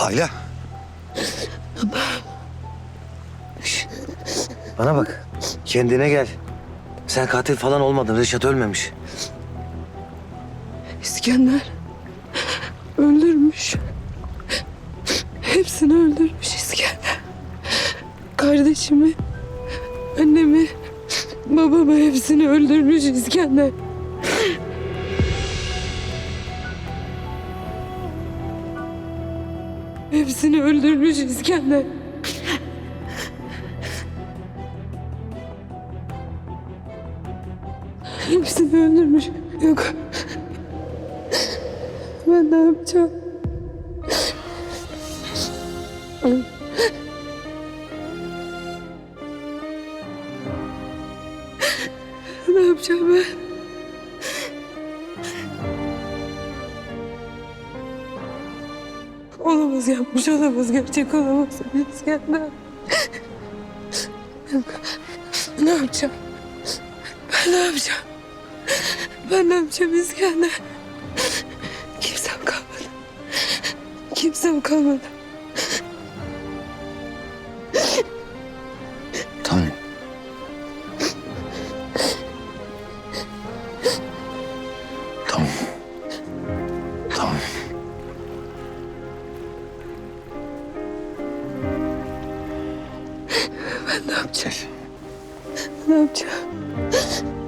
Ayla. Bana bak. Kendine gel. Sen katil falan olmadın. Reşat ölmemiş. İskender öldürmüş. Hepsini öldürmüş İskender. Kardeşimi, annemi, babamı hepsini öldürmüş İskender. Hepsini öldürmüş İskender. Hepsini öldürmüş. Yok. Ben ne yapacağım? ne yapacağım ben? Olamaz yapmış olamaz gerçek olamaz. İskender. Ben, ben ne yapacağım? Ben ne yapacağım? Ben ne yapacağım İskender? Kimsem kalmadı. Kimsem kalmadı. Tanrım. Tamam. Ben ne yapacağım? Ne yapacağım?